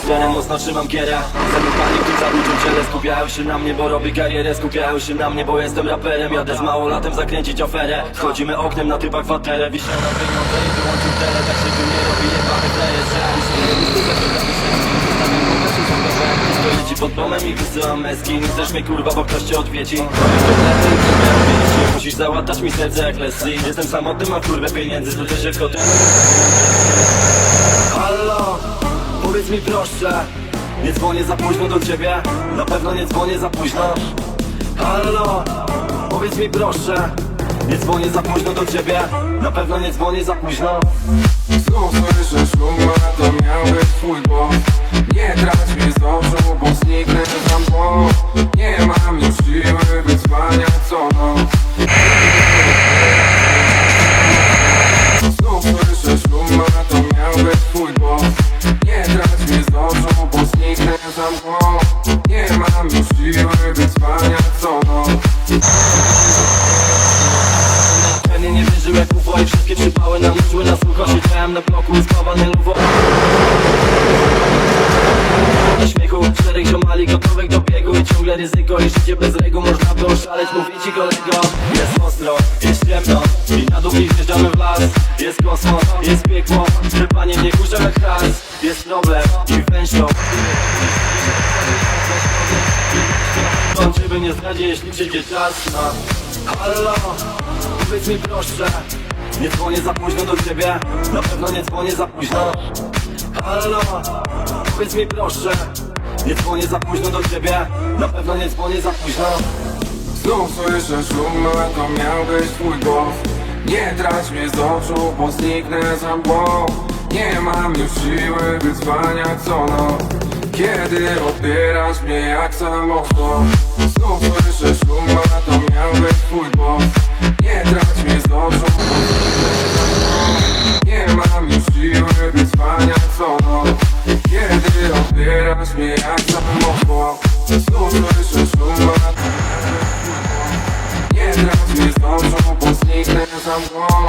Z tlenem, mocno trzymam kierę Zamykanie, który za dużym ciele. Skupiają się na mnie, bo robię karierę. Skupiają się na mnie, bo jestem raperem. Jadę z małolatem zakręcić aferę. Wchodzimy oknem na typach kwaterę Wiszę na pieniądze i wyłączył tele. Tak się tu nie robi jebany player Stoję. Ci pod domem i wysyłam meski Nie chcesz mnie kurwa, bo ktoś cię odwiedzi Musisz załatać mi serce jak Leslie. Jestem samotny, mam kurwę pieniędzy To też jak hotel Halo, powiedz mi proszę. Nie dzwonię za późno do ciebie Na pewno nie dzwonię za późno. Halo, powiedz mi proszę. Nie dzwonię za późno do ciebie Na pewno nie dzwonię za późno. A to miał być twój głos Pewnie nie wierzył jak UFO i wszystkie przypały nam uszły na sucho Siedziałem na bloku spawany luwo. Śmiechu czterech ziomali gotowych do biegu I ciągle ryzyko i życie bez reguł Można by oszaleć, mówię ci kolego. Jest ostro, jest ciemno I na dół i wjeżdżamy w las. Jest kosmos, jest piekło Trepanie mnie kurza jak hajs Jest problem Ciebie nie zdradzię, jeśli przyjdzie czas na Halo, powiedz mi proszę Nie dzwonię za późno do ciebie Na pewno nie dzwonię za późno. Halo, powiedz mi proszę Nie dzwonię za późno do ciebie Na pewno nie dzwonię za późno. Znów słyszę szum, to miał być twój głos. Nie trać mnie z oczu, bo zniknę za mgłą. Nie mam już siły wyzwania co noc Kiedy odbierasz mnie jak samochód? Znów słyszę szum, a to miał być twój głos Nie trać mnie z oczu, Nie mam już siły wyzwania co noc Kiedy odbierasz mnie jak samochód? Znów słyszę szum, a to nie trać mnie z oczu, bo zniknę za mgłą